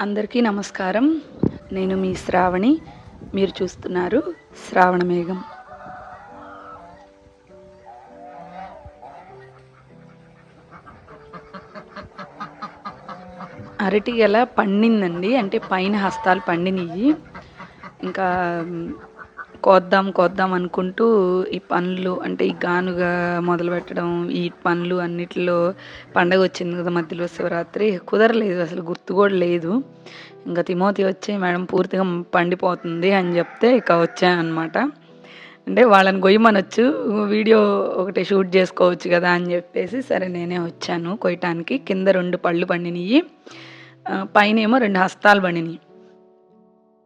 అందరికీ నమస్కారం. నేను మీ శ్రావణి. మీరు చూస్తున్నారు శ్రావణ మేఘం. అరటి ఎలా పండిందండి. అంటే పైన హస్తాలు పండినవి. ఇంకా కోద్దాం కోద్దాం అనుకుంటూ ఈ పనులు అంటే ఈ గానుగ మొదలు పెట్టడం ఈ పనులు అన్నిటిలో పండగ వచ్చింది కదా మధ్యలో శివరాత్రి. కుదరలేదు అసలు గుర్తు కూడా లేదు. ఇంకా తిమోతి వచ్చి మేడం పూర్తిగా పండిపోతుంది అని చెప్తే ఇక వచ్చానమాట అంటే వాళ్ళని గొయ్యమనొచ్చు వీడియో ఒకటి షూట్ చేసుకోవచ్చు కదా అని చెప్పేసి సరే నేనే వచ్చాను కొయ్యటానికి. కింద రెండు పళ్ళు పండినవి పైన ఏమో రెండు హస్తాలు పండినవి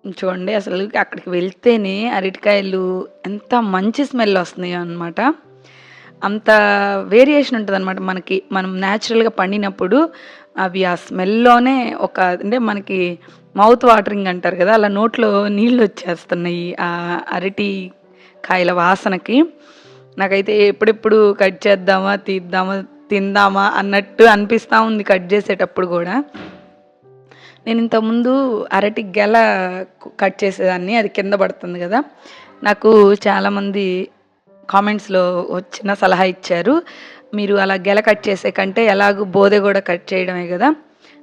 చూడండి అసలు అక్కడికి వెళ్తేనే అరటికాయలు ఎంత మంచి స్మెల్ వస్తున్నాయి అనమాట అంత వేరియేషన్ ఉంటుంది అనమాట మనకి. మనం న్యాచురల్గా పండినప్పుడు అవి ఆ స్మెల్లోనే ఒక అంటే మనకి మౌత్ వాటరింగ్ అంటారు కదా అలా నోట్లో నీళ్ళు వచ్చేస్తున్నాయి ఆ అరటి కాయల వాసనకి. నాకైతే ఎప్పుడెప్పుడు కట్ చేద్దామా తీద్దామా తిందామా అన్నట్టు అనిపిస్తూ ఉంది కట్ చేసేటప్పుడు కూడా. నేను ఇంతకుముందు అరటి గెల కట్ చేసేదాన్ని అది కింద పడుతుంది కదా. నాకు చాలామంది కామెంట్స్లో వచ్చిన సలహా ఇచ్చారు. మీరు అలా గెల కట్ చేసే కంటే ఎలాగూ బోదె కూడా కట్ చేయడమే కదా.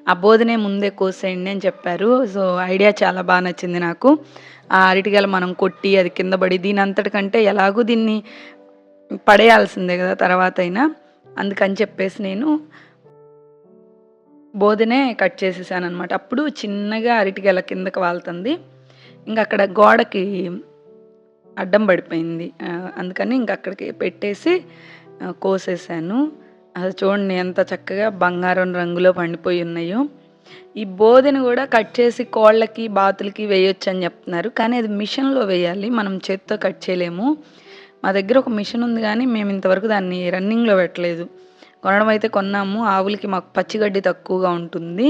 ఆ బోధనే ముందే కోసేయండి అని చెప్పారు. సో ఐడియా చాలా బాగా నచ్చింది నాకు. ఆ అరటిగెల మనం కొట్టి అది కింద పడి దీని అంతటికంటే ఎలాగూ దీన్ని పడేయాల్సిందే కదా తర్వాత అయినా. అందుకని చెప్పేసి నేను బోధనే కట్ చేసేసాను అనమాట అప్పుడు చిన్నగా అరటిగల కిందకి వాళ్తుంది. ఇంకా అక్కడ గోడకి అడ్డం పడిపోయింది. అందుకని ఇంక అక్కడికి పెట్టేసి కోసేసాను. అది చూడండి ఎంత చక్కగా బంగారం రంగులో పండిపోయి ఉన్నాయో. ఈ బోధని కూడా కట్ చేసి కోళ్ళకి బాతులకి వేయొచ్చు అని చెప్తున్నారు. కానీ అది మిషన్లో వేయాలి. మనం చేత్తో కట్ చేయలేము. మా దగ్గర ఒక మిషన్ ఉంది కానీ మేము ఇంతవరకు దాన్ని రన్నింగ్లో పెట్టలేదు. కొనడం అయితే కొన్నాము. ఆవులకి మాకు పచ్చిగడ్డి తక్కువగా ఉంటుంది.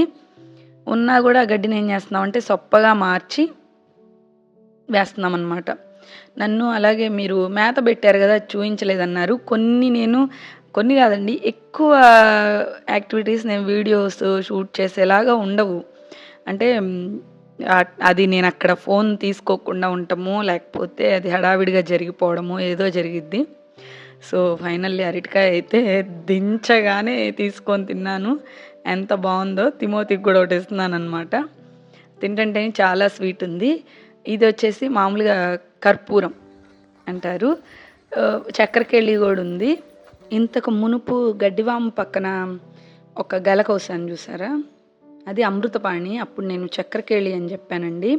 ఉన్నా కూడా ఆ గడ్డిని ఏం చేస్తున్నామంటే సొప్పగా మార్చి వేస్తున్నాం అనమాట నన్ను అలాగే మీరు మేత పెట్టారు కదా చూపించలేదన్నారు కొన్ని నేను కొన్ని కాదండి ఎక్కువ యాక్టివిటీస్ నేను వీడియోస్ షూట్ చేసేలాగా ఉండవు. అంటే అది నేను అక్కడ ఫోన్ తీసుకోకుండా ఉండటము లేకపోతే అది హడావిడిగా జరిగిపోవడము ఏదో జరిగిద్ది. సో ఫైనల్లీ అరటికాయ అయితే దించగానే తీసుకొని తిన్నాను. ఎంత బాగుందో తిమోతికి కూడా ఒకటి ఇస్తున్నాను అనమాట తింటంటే చాలా స్వీట్ ఉంది. ఇది వచ్చేసి మామూలుగా కర్పూరం అంటారు. చక్కెరకేళి కూడా ఉంది. ఇంతకు మునుపు గడ్డివాము పక్కన ఒక గెల కోసాను చూసారా? అది అమృతపాణి. అప్పుడు నేను చక్కెరకేళి అని చెప్పానండి.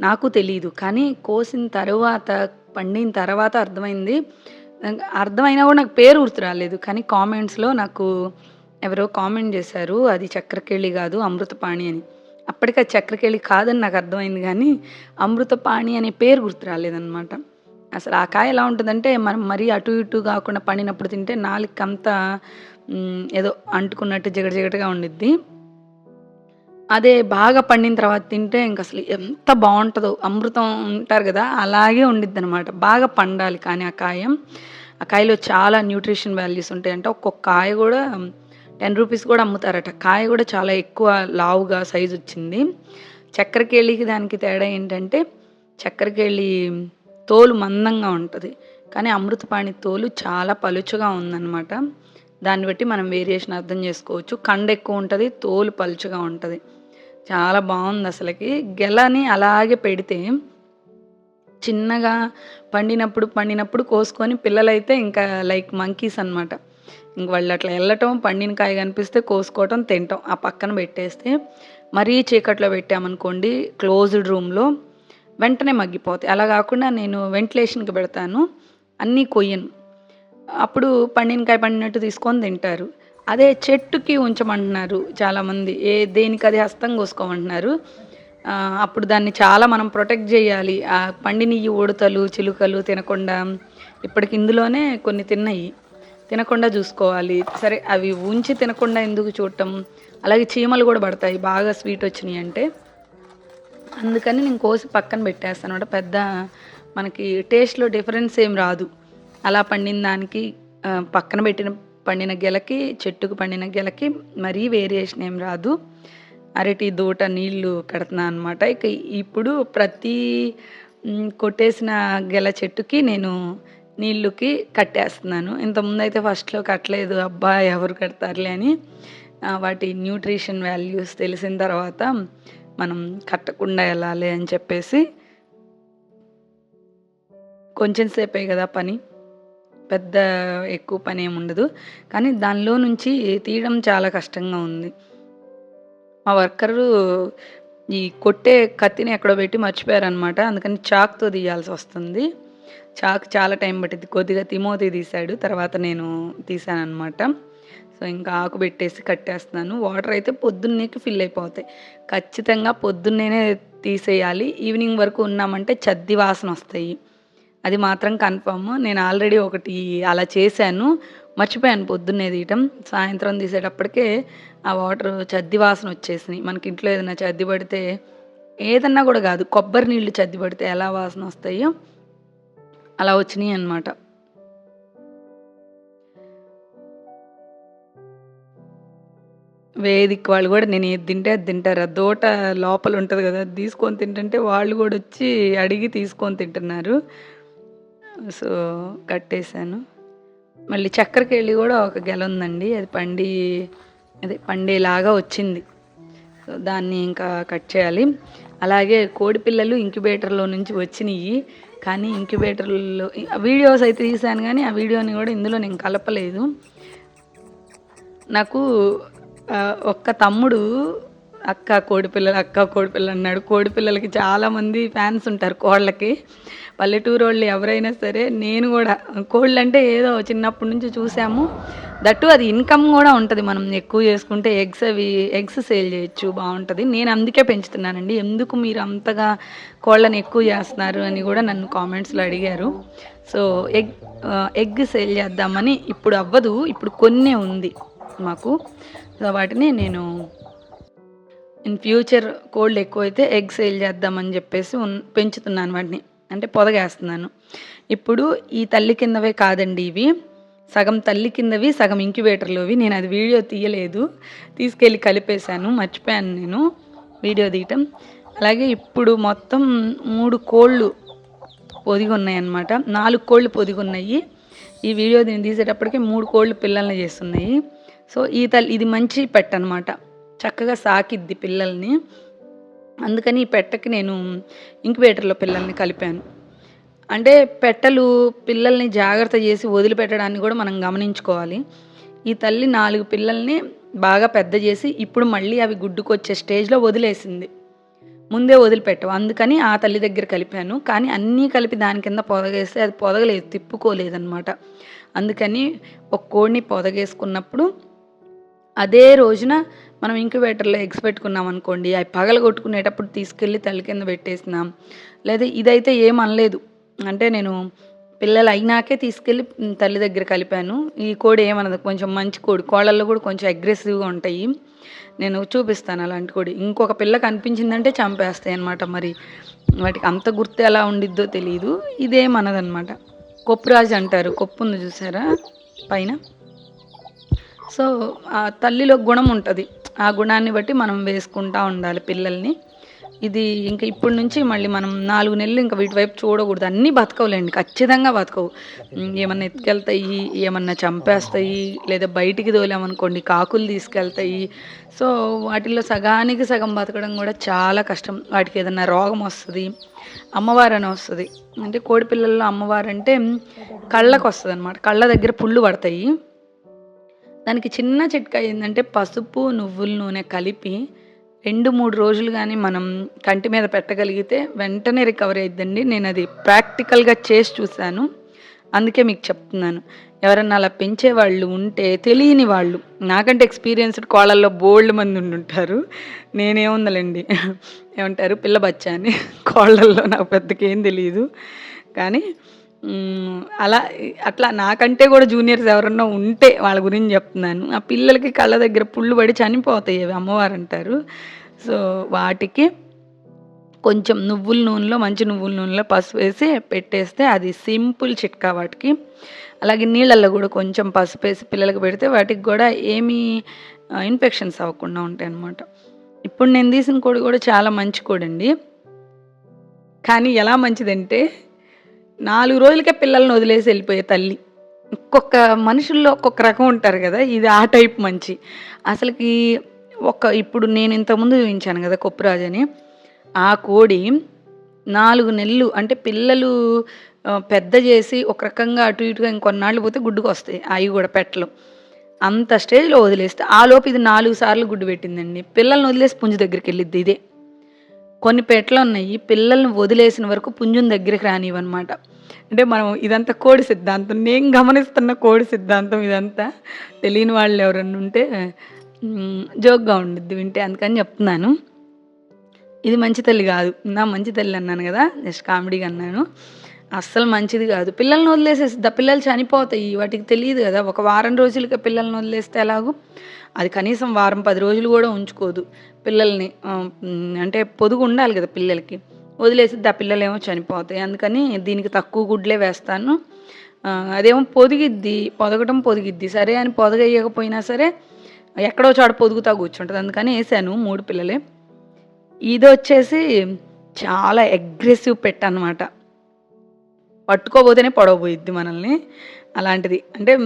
నాకు తెలియదు కానీ కోసిన తర్వాత పండిన తర్వాత అర్థమైంది. అర్థమైనా కూడా నాకు పేరు గుర్తు రాలేదు కానీ కామెంట్స్లో నాకు ఎవరో కామెంట్ చేశారు అది చక్రకేళి కాదు అమృతపాణి అని. అప్పటికి అది చక్రకేళి కాదని నాకు అర్థమైంది కానీ అమృతపాణి అనే పేరు గుర్తు రాలేదన్నమాట. అసలు ఆ కాయ ఎలా ఉంటుందంటే మనం మరీ అటు ఇటు కాకుండా పండినప్పుడు తింటే నాలుగు అంతా ఏదో అంటుకున్నట్టు జిగట జిగటగా ఉండిద్ది. అదే బాగా పండిన తర్వాత తింటే ఇంక అసలు ఎంత బాగుంటుందో. అమృతం ఉంటారు కదా అలాగే ఉండిద్ది అనమాట బాగా పండాలి కానీ ఆ కాయం. ఆ కాయలో చాలా న్యూట్రిషన్ వాల్యూస్ ఉంటాయి అంటే ఒక్కొక్క కాయ కూడా టెన్ రూపీస్ కూడా అమ్ముతారట. కాయ కూడా చాలా ఎక్కువ లావుగా సైజు వచ్చింది. చక్కెరకేళికి దానికి తేడా ఏంటంటే చక్కెరకేళి తోలు మందంగా ఉంటుంది. కానీ అమృతపాణి తోలు చాలా పలుచగా ఉందన్నమాట. దాన్ని బట్టి మనం వేరియేషన్ అర్థం చేసుకోవచ్చు. కండ ఎక్కువ ఉంటుంది తోలు పలుచగా ఉంటుంది. చాలా బాగుంది అసలుకి. గెలని అలాగే పెడితే చిన్నగా పండినప్పుడు పండినప్పుడు కోసుకొని పిల్లలైతే ఇంకా లైక్ మంకీస్ అన్నమాట. ఇంక వాళ్ళు అట్లా వెళ్ళటం పండిన కాయ కనిపిస్తే కోసుకోవటం తింటాం. ఆ పక్కన పెట్టేస్తే మరీ చీకట్లో పెట్టామనుకోండి క్లోజ్డ్ రూమ్లో వెంటనే మగ్గిపోతాయి. అలా కాకుండా నేను వెంటిలేషన్కి పెడతాను. అన్నీ కొయ్యను. అప్పుడు పండినకాయ పండినట్టు తీసుకొని తింటారు. అదే చెట్టుకి ఉంచమంటున్నారు చాలామంది. ఏ దేనికి అది హస్తం కోసుకోమంటున్నారు. అప్పుడు దాన్ని చాలా మనం ప్రొటెక్ట్ చేయాలి. ఆ పండిన ఉడతలు చిలుకలు తినకుండా ఇప్పటికి ఇందులోనే కొన్ని తిన్నాయి. తినకుండా చూసుకోవాలి. సరే అవి ఉంచి తినకుండా ఎందుకు చూడటం? అలాగే చీమలు కూడా పడతాయి బాగా స్వీట్ వచ్చినాయి అంటే. అందుకని నేను కోసి పక్కన పెట్టేస్తాను అంటే పెద్ద మనకి టేస్ట్లో డిఫరెన్స్ ఏం రాదు. అలా పండిన దానికి పక్కన పెట్టిన పండిన గెలకి చెట్టుకు పండిన గెలకి మరీ వేరియేషన్ ఏం రాదు. అరటి దూట నీళ్ళు కడుతున్నాను అనమాట ఇక ఇప్పుడు ప్రతి కొట్టేసిన గెల చెట్టుకి నేను నీళ్ళుకి కట్టేస్తున్నాను. ఇంతకుముందు అయితే ఫస్ట్లో కట్టలేదు. అబ్బా ఎవరు కడతారులే అని. వాటి న్యూట్రిషన్ వాల్యూస్ తెలిసిన తర్వాత మనం కట్టకుండా వెళ్ళాలి అని చెప్పేసి కొంచెం సేపే కదా పని. పెద్ద ఎక్కువ పని ఏమి ఉండదు. కానీ దానిలో నుంచి తీయడం చాలా కష్టంగా ఉంది. మా వర్కరు ఈ కొట్టే కత్తిని ఎక్కడో పెట్టి మర్చిపోయారనమాట అందుకని చాక్తో తీయాల్సి వస్తుంది. చాక్ చాలా టైం పట్టింది కొద్దిగా తిమోతి తీశాడు. తర్వాత నేను తీసాను సో ఇంకా ఆకు పెట్టేసి కట్టేస్తున్నాను. వాటర్ అయితే పొద్దున్నేకి ఫిల్ అయిపోతాయి. ఖచ్చితంగా పొద్దున్నేనే తీసేయాలి. ఈవినింగ్ వరకు ఉన్నామంటే చద్ది వాసన వస్తాయి. అది మాత్రం కన్ఫర్మ్ నేను ఆల్రెడీ ఒకటి అలా చేశాను. మర్చిపోయాను పొద్దున్నే తీయటం. సాయంత్రం తీసేటప్పటికే ఆ వాటర్ చద్ది వాసన వచ్చేసినాయి. మనకి ఇంట్లో ఏదైనా చద్ది పడితే ఏదన్నా కూడా కాదు కొబ్బరి నీళ్ళు చద్ది పడితే ఎలా వాసన వస్తాయో అలా వచ్చినాయి అన్నమాట. వేదిక్ వాళ్ళు కూడా నేను ఏది తింటే అది తింటారు. ఆ దోట లోపల ఉంటుంది కదా అది తీసుకొని తింటుంటే వాళ్ళు కూడా వచ్చి అడిగి తీసుకొని తింటున్నారు. సో కట్టేశాను. మళ్ళీ చక్కెరకేళి కూడా ఒక గెల ఉందండి. అది పండి అదే పండేలాగా వచ్చింది. సో దాన్ని ఇంకా కట్ చేయాలి. అలాగే కోడి పిల్లలు ఇంక్యుబేటర్లో నుంచి వచ్చినాయి. కానీ ఇంక్యుబేటర్లో వీడియోస్ అయితే తీసాను కానీ ఆ వీడియోని కూడా ఇందులో నేను కలపలేదు. నాకు ఒక్క తమ్ముడు అక్క కోడిపిల్లలు అక్క కోడిపిల్ల అన్నాడు. కోడిపిల్లలకి చాలామంది ఫ్యాన్స్ ఉంటారు కోళ్ళకి. పల్లెటూరు వాళ్ళు ఎవరైనా సరే నేను కూడా కోళ్ళు అంటే ఏదో చిన్నప్పటి నుంచి చూసాము. దట్టు అది ఇన్కమ్ కూడా ఉంటుంది. మనం ఎక్కువ చేసుకుంటే ఎగ్స్ అవి ఎగ్స్ సేల్ చేయొచ్చు బాగుంటుంది. నేను అందుకే పెంచుతున్నానండి. ఎందుకు మీరు అంతగా కోళ్ళని ఎక్కువ చేస్తున్నారు అని కూడా నన్ను కామెంట్స్లో అడిగారు. సో ఎగ్ ఎగ్ సేల్ చేద్దామని ఇప్పుడు అవ్వదు. ఇప్పుడు కొన్నే ఉంది మాకు. సో వాటిని నేను ఇన్ ఫ్యూచర్ కోల్డ్ ఎక్కువైతే ఎగ్ సేల్ చేద్దామని చెప్పేసి ఉన్- పెంచుతున్నాను వాటిని. అంటే పొదగేస్తున్నాను. ఇప్పుడు ఈ తల్లి కిందవే కాదండి ఇవి. సగం తల్లి కిందవి సగం ఇంక్యుబేటర్లోవి. నేను అది వీడియో తీయలేదు. తీసుకెళ్ళి కలిపేశాను. మర్చిపోయాను నేను. వీడియో తీయటం. అలాగే ఇప్పుడు మొత్తం మూడు కోళ్ళు పొదిగి ఉన్నాయి అన్నమాట నాలుగు కోళ్ళు పొదిగి ఉన్నాయి ఈ వీడియో నేను తీసేటప్పటికి మూడు కోళ్ళు పిల్లల్ని చేస్తున్నాయి. సో ఈ తల్లి ఇది మంచి పెట్ట అనమాట చక్కగా సాకిద్ది పిల్లల్ని. అందుకని ఈ పెట్టకి నేను ఇంక్యుబేటర్లో పిల్లల్ని కలిపాను. అంటే పెట్టలు పిల్లల్ని జాగ్రత్త చేసి వదిలిపెట్టడాన్ని కూడా మనం గమనించుకోవాలి. ఈ తల్లి నాలుగు పిల్లల్ని బాగా పెద్ద చేసి ఇప్పుడు మళ్ళీ అవి గుడ్డుకొచ్చే స్టేజ్లో వదిలేసింది. ముందే వదిలిపెట్టవు. అందుకని ఆ తల్లి దగ్గర కలిపాను. కానీ అన్నీ కలిపి దాని కింద పొదగేస్తే అది పొదగలేదు తిప్పుకోలేదన్నమాట. అందుకని ఒక కోడిని పొదగేసుకున్నప్పుడు అదే రోజున మనం ఇంక్యుబేటర్లో ఎగ్స్ పెట్టుకున్నాం అనుకోండి అవి పగల కొట్టుకునేటప్పుడు తీసుకెళ్ళి తల్లి కింద పెట్టేసినాం. లేదా ఇదైతే ఏమనలేదు అంటే నేను పిల్లలు అయినాకే తీసుకెళ్ళి తల్లి దగ్గర కలిపాను. ఈ కోడి ఏమన్నది కొంచెం మంచి కోడి. కోళ్ళల్లో కూడా కొంచెం అగ్రెసివ్గా ఉంటాయి. నేను చూపిస్తాను అలాంటి కోడి. ఇంకొక పిల్ల కనిపించిందంటే చంపేస్తాయి అనమాట మరి వాటికి అంత గుర్తు ఎలా ఉండిద్దో తెలియదు ఇదేమన్నదనమాట కొప్పురాజు అంటారు. కొప్పు ఉంది చూసారా? పైన. సో ఆ తల్లిలో గుణం ఉంటుంది. ఆ గుణాన్ని బట్టి మనం వేసుకుంటా ఉండాలి పిల్లల్ని. ఇది ఇంకా ఇప్పటి నుంచి మళ్ళీ మనం నాలుగు నెలలు ఇంకా వీటి వైపు చూడకూడదు. అన్నీ బతకవులేండి ఖచ్చితంగా బతకవు. ఏమన్నా ఎత్తుకెళ్తాయి ఏమన్నా చంపేస్తాయి లేదా బయటికి తోలామనుకోండి కాకులు తీసుకెళ్తాయి. సో వాటిల్లో సగానికి సగం బతకడం కూడా చాలా కష్టం. వాటికి ఏదన్నా రోగం వస్తుంది అమ్మవారు అని వస్తుంది. అంటే కోడిపిల్లల్లో అమ్మవారు అంటే కళ్ళకు వస్తుంది అనమాట కళ్ళ దగ్గర పుళ్ళు పడతాయి. దానికి చిన్న చిట్కా ఏంటంటే పసుపు నువ్వుల నూనె కలిపి రెండు మూడు రోజులు కానీ మనం కంటి మీద పెట్టగలిగితే వెంటనే రికవరీ అయిద్దండి. నేను అది ప్రాక్టికల్గా చేసి చూశాను. అందుకే మీకు చెప్తున్నాను. ఎవరన్నా అలా పెంచే వాళ్ళు ఉంటే తెలియని వాళ్ళు నాకంటే ఎక్స్పీరియన్స్డ్ కోళ్ళల్లో బోల్డ్ మంది ఉండుంటారు నేనేముందలండి? ఏమంటారు? పిల్ల బచ్చా అని. కోళ్ళల్లో నాకు పెద్దకేం తెలియదు కానీ అలా అట్లా నాకంటే కూడా జూనియర్స్ ఎవరన్నా ఉంటే వాళ్ళ గురించి చెప్తున్నాను. ఆ పిల్లలకి కళ్ళ దగ్గర పుళ్ళు పడి చనిపోతాయి అవి అమ్మవారు అంటారు. సో వాటికి కొంచెం నువ్వుల నూనెలో మంచి నువ్వుల నూనెలో పసుపు వేసి పెట్టేస్తే అది సింపుల్ చిట్కా వాటికి. అలాగే నీళ్ళల్లో కూడా కొంచెం పసుపు వేసి పిల్లలకు పెడితే వాటికి కూడా ఏమీ ఇన్ఫెక్షన్స్ అవ్వకుండా ఉంటాయి అన్నమాట. ఇప్పుడు నేను తీసిన కోడి కూడా చాలా మంచి కోడి అండి కానీ ఎలా మంచిదంటే నాలుగు రోజులకే పిల్లల్ని వదిలేసి వెళ్ళిపోయే తల్లి. ఒక్కొక్క మనుషుల్లో ఒక్కొక్క రకం ఉంటారు కదా ఇది ఆ టైప్ మంచి. అసలుకి ఒక ఇప్పుడు నేను ఇంతకుముందు చూపించాను కదా కొప్పురాజు అని ఆ కోడి నాలుగు నెలలు అంటే పిల్లలు పెద్ద చేసి ఒక రకంగా అటు ఇటుగా ఇంకొన్నాళ్ళు పోతే గుడ్డుకు వస్తాయి అవి కూడా పెట్టలు. అంత స్టేజ్లో వదిలేస్తే ఆ లోపు ఇది నాలుగు సార్లు గుడ్డు పెట్టిందండి. పిల్లల్ని వదిలేసి పుంజు దగ్గరికి వెళ్ళిద్ది ఇదే. కొన్ని పెట్లు ఉన్నాయి. పిల్లల్ని వదిలేసిన వరకు పుంజుం దగ్గరికి రానివన్నమాట అంటే మనం ఇదంతా కోడి సిద్ధాంతం. నేను గమనిస్తున్న కోడి సిద్ధాంతం ఇదంతా. తెలియని వాళ్ళు ఎవరన్నా ఉంటే జోక్గా ఉండిద్ది వింటే అందుకని చెప్తున్నాను. ఇది మంచి తల్లి కాదు. నా మంచి తల్లి అన్నాను కదా జస్ట్ కామెడీగా అన్నాను. అస్సలు మంచిది కాదు. పిల్లల్ని వదిలేసేసి పిల్లలు చనిపోతాయి. వాటికి తెలియదు కదా. ఒక వారం రోజులకి పిల్లల్ని వదిలేస్తే ఎలాగూ? అది కనీసం వారం పది రోజులు కూడా ఉంచుకోదు పిల్లల్ని అంటే పొదుగు ఉండాలి కదా పిల్లలకి. వదిలేసి ఆ పిల్లలేమో చనిపోతాయి. అందుకని దీనికి తక్కువ గుడ్లే వేస్తాను. అదేమో పొదిగిద్ది పొదగటం పొదిగిద్ది. సరే అని పొదగయ్యకపోయినా సరే ఎక్కడో చోట పొదుగుతా కూర్చుంటుంది. అందుకని వేసాను మూడు పిల్లలే. ఇది వచ్చేసి చాలా అగ్రెసివ్ పెట్ట అనమాట పట్టుకోబోతేనే పొడవబోయిద్ది మనల్ని. అలాంటిది. అంటే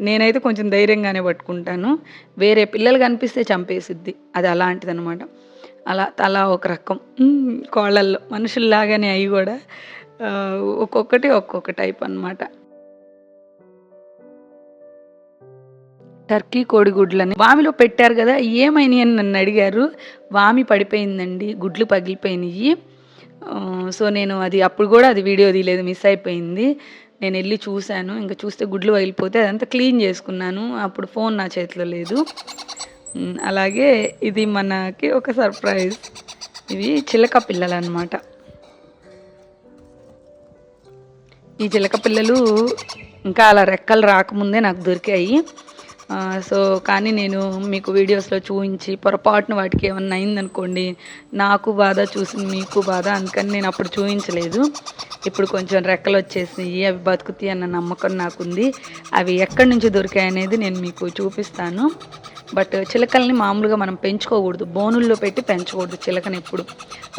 నేనైతే కొంచెం ధైర్యంగానే పట్టుకుంటాను. వేరే పిల్లలు కనిపిస్తే చంపేసిద్ది. అది అలాంటిది అనమాట అలా తలా ఒక రకం. కోళ్ళల్లో. మనుషుల్లాగానే అవి కూడా ఒక్కొక్కటి ఒక్కొక్క టైప్ అన్నమాట. టర్కీ కోడిగుడ్లని వామిలో పెట్టారు కదా ఏమైనాయి అని నన్ను అడిగారు. వామి పడిపోయిందండి గుడ్లు పగిలిపోయినాయి సో నేను అది అప్పుడు కూడా అది వీడియో తీయలేదు మిస్ అయిపోయింది. నేను వెళ్ళి చూశాను. ఇంకా చూస్తే గుడ్లు పగిలిపోతే అదంతా క్లీన్ చేసుకున్నాను. అప్పుడు ఫోన్ నా చేతిలో లేదు. అలాగే ఇది మనకి ఒక సర్ప్రైజ్. ఇవి చిలక పిల్లలు అనమాట ఈ చిలక పిల్లలు ఇంకా అలా రెక్కలు రాకముందే నాకు దొరికాయి. సో కానీ నేను మీకు వీడియోస్లో చూపించి పొరపాటున వాటికి ఏమన్నా అయిందనుకోండి నాకు బాధ చూసింది మీకు బాధ అందుకని నేను అప్పుడు చూపించలేదు ఇప్పుడు కొంచెం రెక్కలు వచ్చేసినాయి అవి బతుకుతాయి అన్న నమ్మకం నాకుంది. అవి ఎక్కడి నుంచి దొరికాయి అనేది నేను మీకు చూపిస్తాను. బట్ చిలకల్ని మామూలుగా మనం పెంచుకోకూడదు బోనుల్లో పెట్టి పెంచకూడదు చిలకని ఎప్పుడు.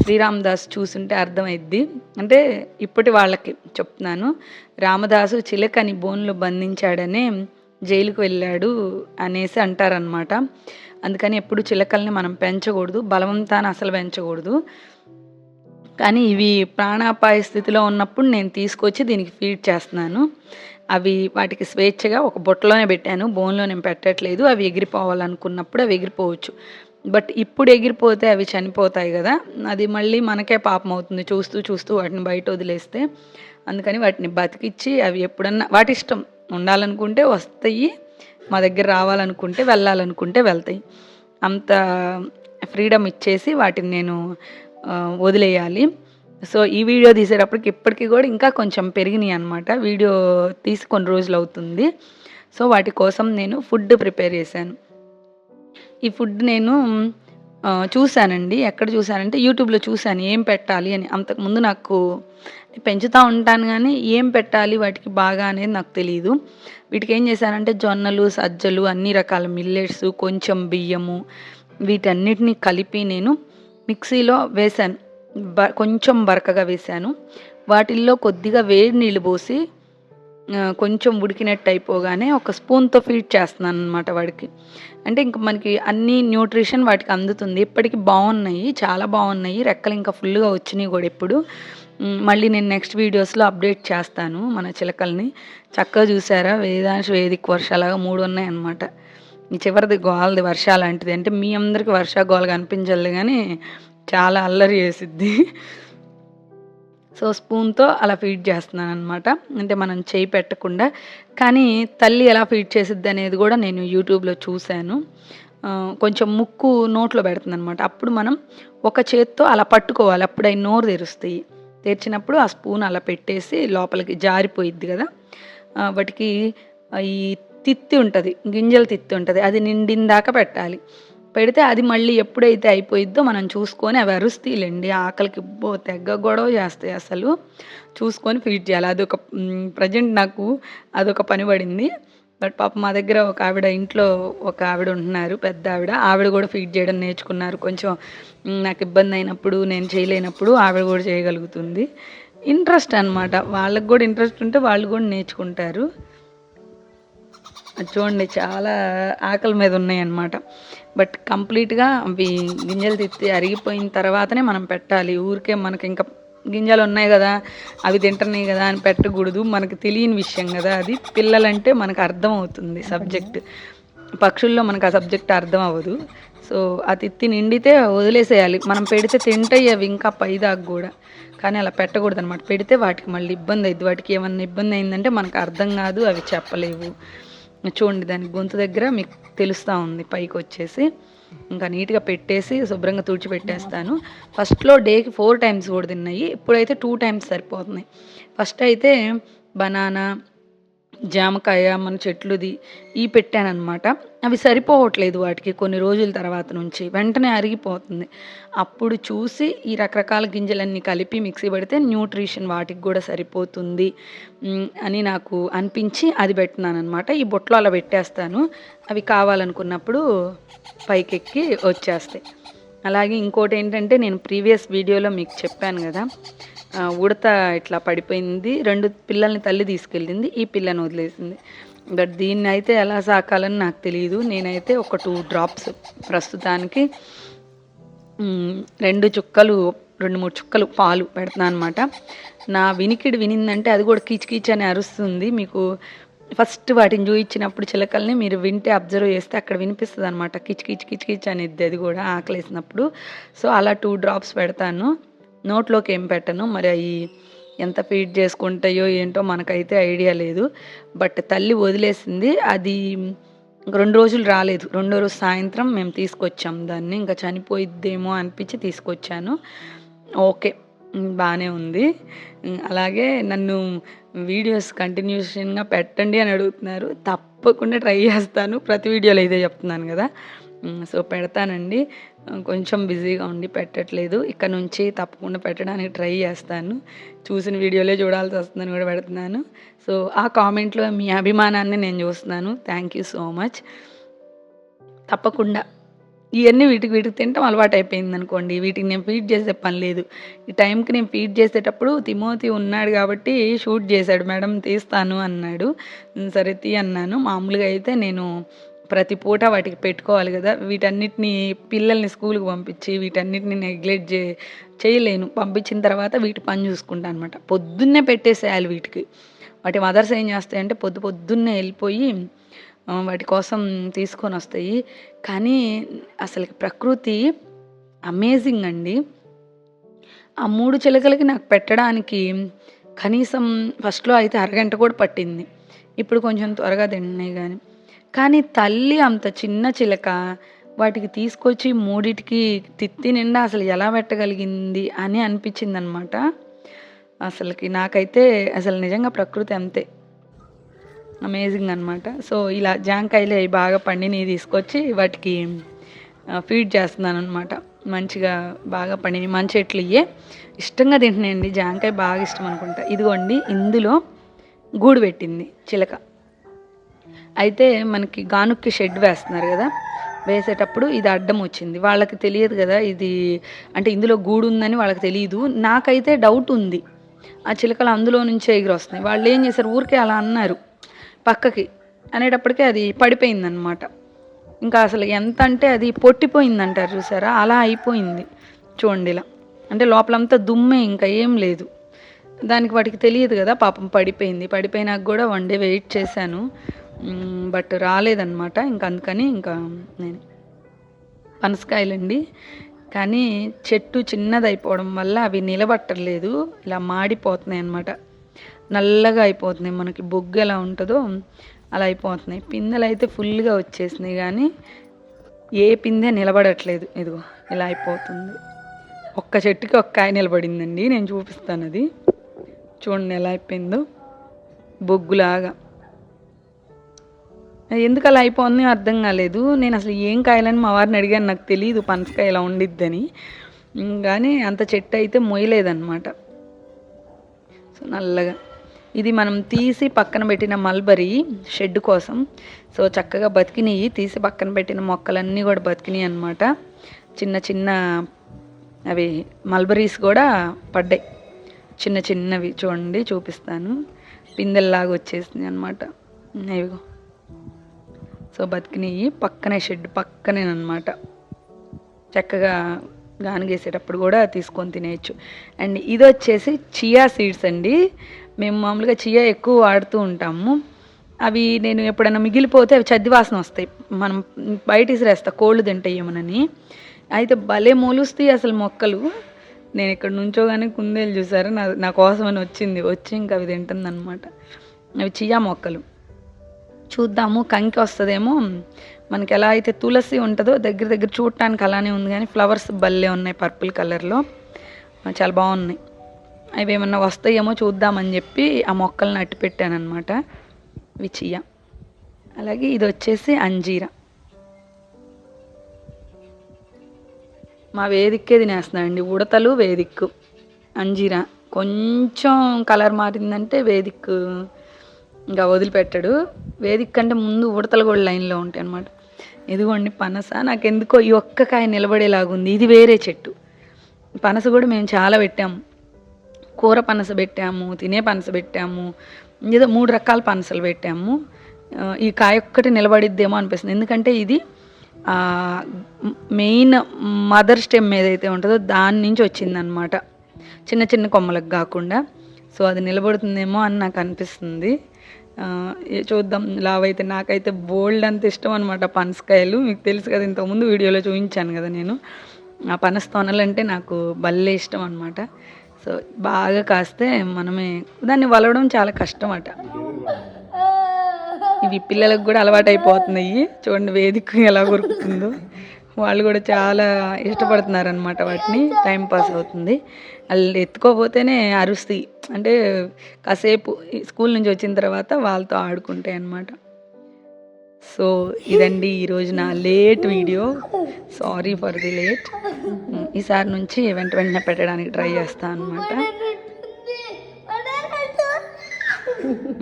శ్రీరామదాస్ చూసుంటే అర్థమైద్ది. అంటే ఇప్పటి వాళ్ళకి చెప్తున్నాను రామదాసు చిలకని బోన్లో బంధించాడనే జైలుకు వెళ్ళాడు అనేసి అంటారనమాట అందుకని ఎప్పుడు చిలకల్ని మనం పెంచకూడదు బలవంతాన అసలు పెంచకూడదు. కానీ ఇవి ప్రాణాపాయ స్థితిలో ఉన్నప్పుడు నేను తీసుకొచ్చి దీనికి ఫీడ్ చేస్తున్నాను. అవి వాటికి స్వేచ్ఛగా ఒక బుట్టలోనే పెట్టాను బోన్లో నేను పెట్టట్లేదు. అవి ఎగిరిపోవాలనుకున్నప్పుడు అవి ఎగిరిపోవచ్చు. బట్ ఇప్పుడు ఎగిరిపోతే అవి చనిపోతాయి కదా అది మళ్ళీ మనకే పాపం అవుతుంది చూస్తూ చూస్తూ వాటిని బయట వదిలేస్తే. అందుకని వాటిని బతికిచ్చి అవి ఎప్పుడన్నా వాటి ఇష్టం ఉండాలనుకుంటే వస్తాయి మా దగ్గర రావాలనుకుంటే వెళ్ళాలనుకుంటే వెళ్తాయి. అంత ఫ్రీడమ్ ఇచ్చేసి వాటిని నేను వదిలేయాలి. సో ఈ వీడియో తీసేటప్పటికి ఇప్పటికీ కూడా ఇంకా కొంచెం పెరిగినాయి అనమాట వీడియో తీసి కొన్ని రోజులు అవుతుంది. సో వాటి కోసం నేను ఫుడ్ ప్రిపేర్ చేశాను. ఈ ఫుడ్ నేను చూశానండి. ఎక్కడ చూశానంటే యూట్యూబ్లో చూశాను. ఏం పెట్టాలి అని. అంతకుముందు నాకు పెంచుతూ ఉంటాను కానీ ఏం పెట్టాలి వాటికి బాగా అనేది నాకు తెలియదు వీటికి ఏం చేశానంటే జొన్నలు సజ్జలు అన్ని రకాల మిల్లెట్స్ కొంచెం బియ్యము వీటన్నిటిని కలిపి నేను మిక్సీలో వేశాను. బ కొంచెం బరకగా వేశాను. వాటిల్లో కొద్దిగా వేడి నీళ్ళు పోసి కొంచెం ఉడికినట్టు అయిపోగానే ఒక స్పూన్తో ఫీడ్ చేస్తున్నాను అనమాట వాడికి. అంటే ఇంకా మనకి అన్ని న్యూట్రిషన్ వాటికి అందుతుంది. ఇప్పటికి బాగున్నాయి చాలా బాగున్నాయి. రెక్కలు ఇంకా ఫుల్గా వచ్చినాయి కూడా ఇప్పుడు. మళ్ళీ నేను నెక్స్ట్ వీడియోస్లో అప్డేట్ చేస్తాను మన చిలకల్ని. చక్కగా చూసారా? వేదాంశ వేదిక వర్షాలాగా మూడు ఉన్నాయి అన్నమాట ఈ చివరిది గోలది వర్ష లాంటిది. అంటే మీ అందరికి వర్ష గోల కనిపించదు కానీ చాలా అల్లరి చేసిద్ది. సో స్పూన్తో అలా ఫీడ్ చేస్తున్నాను అనమాట అంటే మనం చేయి పెట్టకుండా. కానీ తల్లి ఎలా ఫీడ్ చేసిద్ది అనేది కూడా నేను యూట్యూబ్లో చూశాను. కొంచెం ముక్కు నోట్లో పెడుతుంది అనమాట అప్పుడు మనం ఒక చేత్తో అలా పట్టుకోవాలి. అప్పుడు అవి నోరు తెరుస్తాయి. తెరిచినప్పుడు ఆ స్పూన్ అలా పెట్టేసి లోపలికి జారిపోయిద్ది కదా. వాటికి ఈ తిత్తి ఉంటుంది. గింజల తిత్తి ఉంటుంది. అది నిండిందాక పెట్టాలి. పెడితే అది మళ్ళీ ఎప్పుడైతే అయిపోయిద్దో మనం చూసుకొని అవి అరుస్తాయిలేండి ఆకలికి బో తెగ్గ గొడవ చేస్తాయి అసలు. చూసుకొని ఫీడ్ చేయాలి. అదొక ప్రజెంట్ నాకు అదొక పని పడింది. బట్ పాప మా దగ్గర ఒక ఆవిడ ఇంట్లో ఒక ఆవిడ ఉంటున్నారు పెద్ద ఆవిడ. ఆవిడ కూడా ఫీడ్ చేయడం నేర్చుకున్నారు. కొంచెం నాకు ఇబ్బంది అయినప్పుడు నేను చేయలేనప్పుడు ఆవిడ కూడా చేయగలుగుతుంది. ఇంట్రెస్ట్ అన్నమాట. వాళ్ళకి కూడా ఇంట్రెస్ట్ ఉంటే వాళ్ళు కూడా నేర్చుకుంటారు. చూడండి చాలా ఆకలి మీద ఉన్నాయి అన్నమాట బట్ కంప్లీట్గా అవి గింజలు తిత్తి అరిగిపోయిన తర్వాతనే మనం పెట్టాలి. ఊరికే మనకి ఇంకా గింజలు ఉన్నాయి కదా అవి తింటున్నాయి కదా అని పెట్టకూడదు. మనకు తెలియని విషయం కదా అది. పిల్లలంటే మనకు అర్థం అవుతుంది సబ్జెక్ట్. పక్షుల్లో మనకు ఆ సబ్జెక్ట్ అర్థం అవ్వదు. సో ఆ తిత్తి నిండితే వదిలేసేయాలి. మనం పెడితే తింటాయి అవి ఇంకా పైదాకు కూడా. కానీ అలా పెట్టకూడదు అనమాట పెడితే వాటికి మళ్ళీ ఇబ్బంది అయింది వాటికి ఏమన్నా ఇబ్బంది అయిందంటే మనకు అర్థం కాదు అవి చెప్పలేవు. చూడండి దాని గొంతు దగ్గర మీకు తెలుస్తూ ఉంది పైకి వచ్చేసి. ఇంకా నీట్గా పెట్టేసి శుభ్రంగా తుడిచిపెట్టేస్తాను ఫస్ట్లో డేకి ఫోర్ టైమ్స్ కూడా తిన్నాయి. ఇప్పుడైతే టూ టైమ్స్ సరిపోతున్నాయి ఫస్ట్ అయితే బనానా జామకాయ మన చెట్లుది ఈ పెట్టానమాట అవి సరిపోవట్లేదు వాటికి కొన్ని రోజుల తర్వాత నుంచి. వెంటనే అరిగిపోతుంది. అప్పుడు చూసి ఈ రకరకాల గింజలన్నీ కలిపి మిక్సీ పెడితే న్యూట్రిషన్ వాటికి కూడా సరిపోతుంది అని నాకు అనిపించి అది పెట్టినానమాట ఈ బొట్లో అలా పెట్టేస్తాను. అవి కావాలనుకున్నప్పుడు పైకెక్కి వచ్చేస్తాయి. అలాగే ఇంకోటి ఏంటంటే నేను ప్రీవియస్ వీడియోలో మీకు చెప్పాను కదా ఉడత ఇట్లా పడిపోయింది. రెండు పిల్లల్ని తల్లి తీసుకెళ్ళింది. ఈ పిల్లని వదిలేసింది. బట్ దీన్ని అయితే ఎలా సాకాలని నాకు తెలియదు నేనైతే ఒక టూ డ్రాప్స్ ప్రస్తుతానికి రెండు చుక్కలు రెండు మూడు చుక్కలు పాలు పెడుతున్నాను అనమాట నా వినికిడి వినిందంటే అది కూడా కీచ్ కీచ్ అని అరుస్తుంది. మీకు ఫస్ట్ వాటిని చూయించినప్పుడు చిలకల్ని మీరు వింటే అబ్జర్వ్ చేస్తే అక్కడ వినిపిస్తుంది అనమాట కిచ్ కిచ్ కిచ్ కిచ్ అనేది అది కూడా ఆకలేసినప్పుడు. సో అలా టూ డ్రాప్స్ పెడతాను. నోట్లోకి ఏం పెట్టను. మరి అవి ఎంత ఫీడ్ చేసుకుంటాయో ఏంటో మనకైతే ఐడియా లేదు. బట్ తల్లి వదిలేసింది. అది రెండు రోజులు రాలేదు. రెండో రోజు సాయంత్రం మేము తీసుకొచ్చాం దాన్ని. ఇంకా చనిపోయిద్దేమో అనిపించి తీసుకొచ్చాను. ఓకే బాగానే ఉంది. అలాగే నన్ను వీడియోస్ కంటిన్యూషన్గా పెట్టండి అని అడుగుతున్నారు. తప్పకుండా ట్రై చేస్తాను. ప్రతి వీడియోలో ఇదే చెప్తున్నాను కదా. సో పెడతానండి. కొంచెం బిజీగా ఉండి పెట్టట్లేదు. ఇక్కడ నుంచి తప్పకుండా పెట్టడానికి ట్రై చేస్తాను. చూసిన వీడియోలే చూడాల్సి వస్తుందని కూడా పెడుతున్నాను. సో ఆ కామెంట్లో మీ అభిమానాన్ని నేను చూస్తున్నాను. థ్యాంక్ యూ సో మచ్ తప్పకుండా. ఇవన్నీ వీటికి వీటికి తింటాం అలవాటు అయిపోయింది అనుకోండి. వీటికి నేను ఫీడ్ చేసే పని లేదు. ఈ టైంకి నేను ఫీడ్ చేసేటప్పుడు తిమోతి ఉన్నాడు కాబట్టి షూట్ చేశాడు. మేడం తీస్తాను అన్నాడు. సరే తీ అన్నాను. మామూలుగా అయితే నేను ప్రతి పూట వాటికి పెట్టుకోవాలి కదా. వీటన్నిటిని పిల్లల్ని స్కూల్కి పంపించి వీటన్నిటిని నెగ్లెక్ట్ చే చేయలేను. పంపించిన తర్వాత వీటి పని చూసుకుంటాను అనమాట పొద్దున్నే పెట్టేసేయాలి వీటికి. వాటి మదర్స్ ఏం చేస్తాయంటే పొద్దు పొద్దున్నే వెళ్ళిపోయి వాటి కోసం తీసుకొని వస్తాయి. కానీ అసలు ప్రకృతి అమేజింగ్ అండి. ఆ మూడు చిలకలకి నాకు పెట్టడానికి కనీసం ఫస్ట్లో అయితే అరగంట కూడా పట్టింది. ఇప్పుడు కొంచెం త్వరగా తిన్నాయి కానీ. కానీ తల్లి అంత చిన్న చిలక వాటికి తీసుకొచ్చి మూడిటికి తిత్తి నిండా అసలు ఎలా పెట్టగలిగింది అని అనిపించింది అనమాట అసలుకి నాకైతే అసలు నిజంగా ప్రకృతి అంతే. అమేజింగ్ అనమాట సో ఇలా జాంకాయలు అవి బాగా పండినవి తీసుకొచ్చి వాటికి ఫీడ్ చేస్తున్నాను అనమాట మంచిగా బాగా పండినవి. మంచి చెట్లు ఇయ్యే. ఇష్టంగా తింటున్నాయండి. జాంకాయ బాగా ఇష్టం అనుకుంటా. ఇదిగోండి ఇందులో గూడు పెట్టింది చిలక. అయితే మనకి గానుక్కి షెడ్ వేస్తున్నారు కదా వేసేటప్పుడు ఇది అడ్డం వచ్చింది. వాళ్ళకి తెలియదు కదా ఇది అంటే ఇందులో గూడు ఉందని వాళ్ళకి తెలియదు నాకైతే డౌట్ ఉంది. ఆ చిలకలు అందులో నుంచే ఎగిరి వస్తున్నాయి వాళ్ళు ఏం చేశారు? ఊరికే అలా అన్నారు. పక్కకి అనేటప్పటికీ అది పడిపోయిందనమాట ఇంకా అసలు ఎంత అంటే అది పొట్టిపోయింది అంటారు చూసారా? అలా అయిపోయింది చూడండి ఇలా. అంటే లోపలంతా దుమ్మే ఇంకా ఏం లేదు. దానికి వాటికి తెలియదు కదా పాపం పడిపోయింది. పడిపోయినాక కూడా వన్ డే వెయిట్ చేశాను. బట్ రాలేదన్నమాట. ఇంక అందుకని ఇంకా నేను పనసకాయలండి. కానీ చెట్టు చిన్నదైపోవడం వల్ల అవి నిలబట్టలేదు. ఇలా మాడిపోతున్నాయి అన్నమాట. నల్లగా అయిపోతున్నాయి. మనకి బొగ్గు ఎలా ఉంటుందో అలా అయిపోతున్నాయి. పిందెలు అయితే ఫుల్గా వచ్చేసినాయి కానీ ఏ పిందె నిలబడట్లేదు. ఇదిగో ఇలా అయిపోతుంది. ఒక్క చెట్టుకి ఒక్క కాయ నిలబడిందండి. నేను చూపిస్తాను అది చూడండి ఎలా అయిపోయిందో. బొగ్గులాగా. ఎందుకు అలా అయిపోయింది అర్థం కాలేదు. నేను అసలు ఏం కాయలని మా వారిని అడిగాను నాకు తెలియదు పనసకాయ ఇలా ఉండిద్దని కానీ అంత చెట్టు అయితే మొయ్యలేదన్నమాట. సో నల్లగా. ఇది మనం తీసి పక్కన పెట్టిన మల్బరీ షెడ్ కోసం. సో చక్కగా బతికినాయి తీసి పక్కన పెట్టిన మొక్కలన్నీ కూడా బతికినాయి అనమాట చిన్న చిన్న అవి మల్బరీస్ కూడా పడ్డాయి. చిన్న చిన్నవి చూడండి చూపిస్తాను. పిందెల్లాగా వచ్చేసింది అనమాట ఇవిగో సో బతికినవి పక్కనే షెడ్ పక్కనే అనమాట చక్కగా గానిగేసేటప్పుడు కూడా తీసుకొని తినేయచ్చు. అండ్ ఇది వచ్చేసి చియా సీడ్స్ అండి. మేము మామూలుగా చియా ఎక్కువ వాడుతూ ఉంటాము. అవి నేను ఎప్పుడైనా మిగిలిపోతే అవి చద్ది వాసన వస్తాయి. మనం బయట ఇసిరేస్తా కోళ్ళు తింటాయేమోనని. అయితే భలే మొలుస్తాయి అసలు మొక్కలు. నేను ఇక్కడ నుంచోగానే కుందేలు చూసారు? నా నా కోసమని వచ్చింది. వచ్చి ఇంకా అవి తింటుందన్నమాట. అవి చియా మొక్కలు. చూద్దాము కంకి వస్తుందేమో. మనకి ఎలా అయితే తులసి ఉంటుందో దగ్గర దగ్గర చూడటానికి అలానే ఉంది కానీ ఫ్లవర్స్ భలే ఉన్నాయి పర్పుల్ కలర్లో. చాలా బాగున్నాయి. అవి ఏమన్నా వస్తాయేమో చూద్దామని చెప్పి ఆ మొక్కలను అట్టు పెట్టాను అనమాట విచియ. అలాగే ఇది వచ్చేసి అంజీరా. మా వేదిక్కే తినేస్తున్నాయండి ఉడతలు వేదిక్కు. అంజీరా. కొంచెం కలర్ మారిందంటే వేదిక్కు. ఇంకా వదిలిపెట్టాడు. వేదిక కంటే ముందు ఉడతలు కూడా లైన్లో ఉంటాయి అనమాట ఇదిగోండి పనస నాకు ఎందుకో ఈ ఒక్క కాయ నిలబడేలాగుంది. ఇది వేరే చెట్టు. పనస కూడా మేము చాలా పెట్టాము. కూర పనస పెట్టాము తినే పనస పెట్టాము ఏదో మూడు రకాల పనసలు పెట్టాము. ఈ కాయ ఒక్కటి నిలబడిద్దేమో అనిపిస్తుంది. ఎందుకంటే ఇది మెయిన్ మదర్ స్టెమ్ ఏదైతే ఉంటుందో దాని నుంచి వచ్చిందనమాట చిన్న చిన్న కొమ్మలకు కాకుండా. సో అది నిలబడుతుందేమో అని నాకు అనిపిస్తుంది. చూద్దాం. లావ్ అయితే నాకైతే బోల్డ్ అంత ఇష్టం అనమాట పనసకాయలు మీకు తెలుసు కదా ఇంతకుముందు వీడియోలో చూపించాను కదా నేను. ఆ పనస తొనలంటే నాకు భలే ఇష్టం అనమాట సో బాగా కాస్తే మనమే దాన్ని వలవడం చాలా కష్టం అట. ఇవి పిల్లలకు కూడా అలవాటు అయిపోతున్నాయి చూడండి వేదిక ఎలా కొరుకుతుందో. వాళ్ళు కూడా చాలా ఇష్టపడుతున్నారు అనమాట వాటిని. టైం పాస్ అవుతుంది. వాళ్ళు ఎత్తుకోపోతేనే అరుస్తాయి అంటే కాసేపు ఈ స్కూల్ నుంచి వచ్చిన తర్వాత వాళ్ళతో ఆడుకుంటాయి అనమాట సో ఇదండి ఈరోజు నా late video. Sorry for the late. ఈసారి నుంచి వెంట వెంటనే పెట్టడానికి ట్రై చేస్తాను అనమాట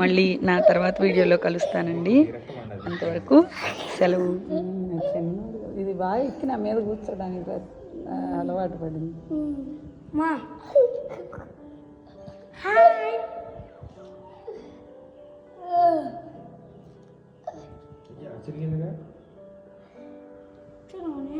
మళ్ళీ నా తర్వాత వీడియోలో కలుస్తానండి. అంతవరకు సెలవు. ఇది బాగా ఎక్కి నా మీద కూర్చోడానికి అలవాటు పడింది. మా హాయ్ చిరిగిందిగా చూడండి